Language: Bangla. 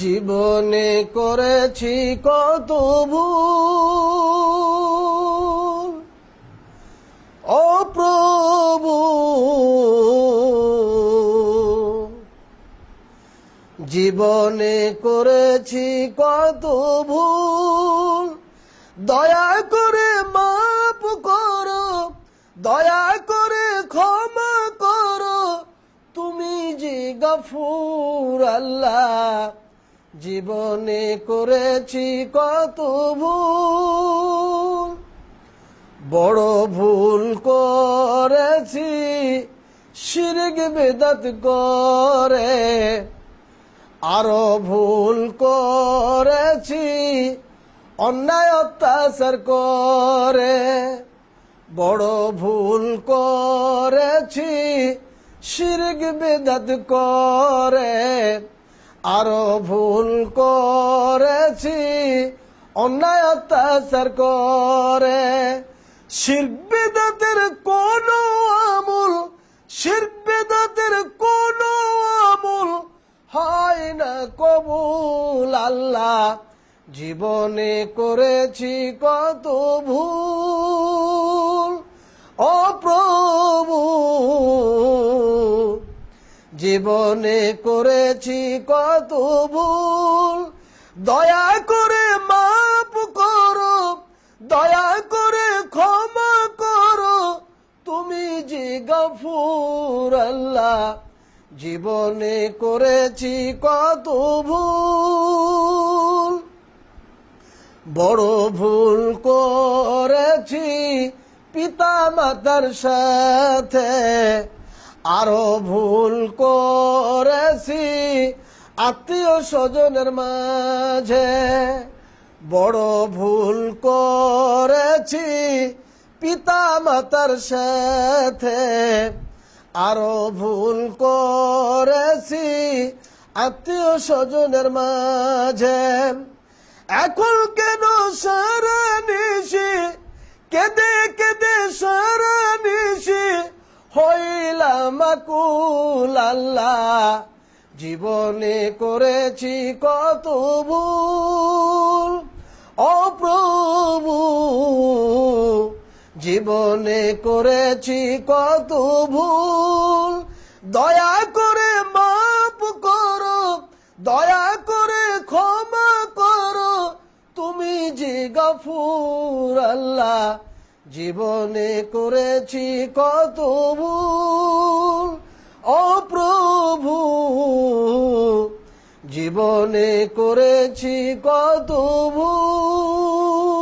জীবনে করেছি কত ভুল ও প্রভু জীবনে করেছি কত ভুল দয়া করে মাপ করো, দয়া করে ক্ষমা করো। তুমি যে গফুর আল্লাহ জীবনে করেছি কত ভুল, বড় ভুল করেছি, শিরক বেদাত করে, আরও ভুল করেছি, অন্যায় অত্যাচার করে, বড় ভুল করেছি, শিরক বেদাত করে, আরও ভুল অন্যায় অত্যাচার করে। শিরক বেদাতের কোন আমল, শিরক বেদাতের কোন আমল হয় না কবুল আল্লাহ। জীবনে করেছি কত ভুল ও প্রভু জীবনে করেছি কত ভুল দয়া করে মাপ করো, দয়া করে ক্ষমা করো। তুমি যে গফুর আল্লাহ, জীবনে করেছি কত ভুল। বড় ভুল করেছি পিতা মাতার সাথে, আরও ভুল করেছি আত্মীয় স্বজনের মাঝে বড় ভুল করেছি। পিতা মাতার সাথে আরও ভুল করেছি। আত্মীয় স্বজনের মাঝে এখন কেন সারা নিশি? কেঁদে কেঁদে সারা নিশি? হইলাম আকুল আল্লাহ জীবনে করেছি কত ভুল, অপ্রভু। জীবনে করেছি কত ভুল, দয়া করে মাপ করো, দয়া করে ক্ষমা করো। তুমি যে গফুর আল্লাহ, জীবনে করেছি কত ভুল। জীবনে করেছি কত ভুল।